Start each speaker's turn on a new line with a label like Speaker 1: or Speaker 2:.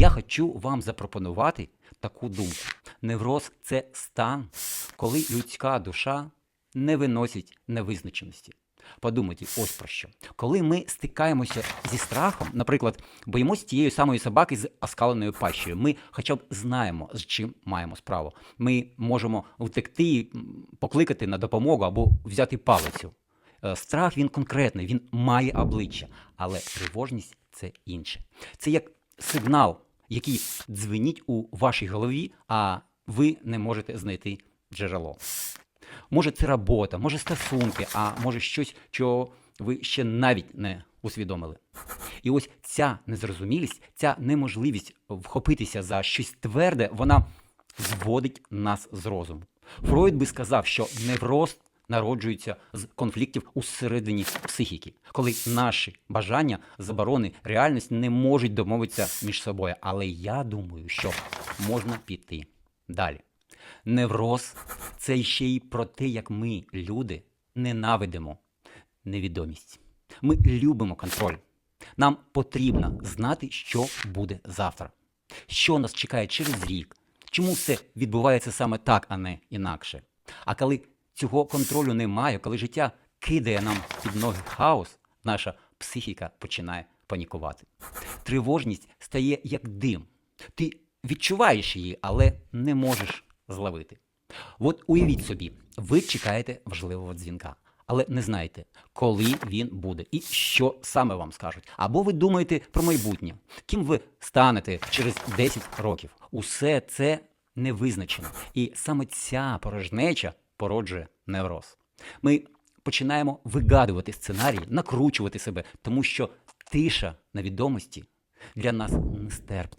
Speaker 1: я хочу вам запропонувати таку думку. Невроз це стан, коли людська душа не виносить невизначеності. Подумайте, ось про що. Коли ми стикаємося зі страхом, наприклад, боїмося тієї самої собаки з оскаленою пащею, ми хоча б знаємо, з чим маємо справу. Ми можемо втекти, покликати на допомогу або взяти палицю. Е, Страх він конкретний, він має обличчя, але тривожність це інше. Це як сигнал, який дзвенить у вашій голові, а ви не можете знайти джерело. Може, це робота, може стосунки, а може щось, чого ви ще навіть не усвідомили. І ось ця незрозумілість, ця неможливість вхопитися за щось тверде, вона зводить нас з розуму. Фройд би сказав, що невроз народжується з конфліктів усередині психіки, коли наші бажання, заборони, реальність не можуть домовитися між собою. Але я думаю, що можна піти далі. Невроз це ще й про те, як ми, люди, ненавидимо невідомість. Ми любимо контроль. Нам потрібно знати, що буде завтра, що нас чекає через рік, чому все відбувається саме так, а не інакше. А коли цього контролю немає, коли життя кидає нам під ноги хаос, наша психіка починає панікувати. Тривожність стає як дим. Ти відчуваєш її, але не можеш зловити. От уявіть собі, ви чекаєте важливого дзвінка, але не знаєте, коли він буде і що саме вам скажуть. Або ви думаєте про майбутнє, ким ви станете через 10 років. Усе це не визначено. І саме ця порожнеча породжує невроз. Ми починаємо вигадувати сценарії, накручувати себе, тому що тиша на відомості для нас нестерпна.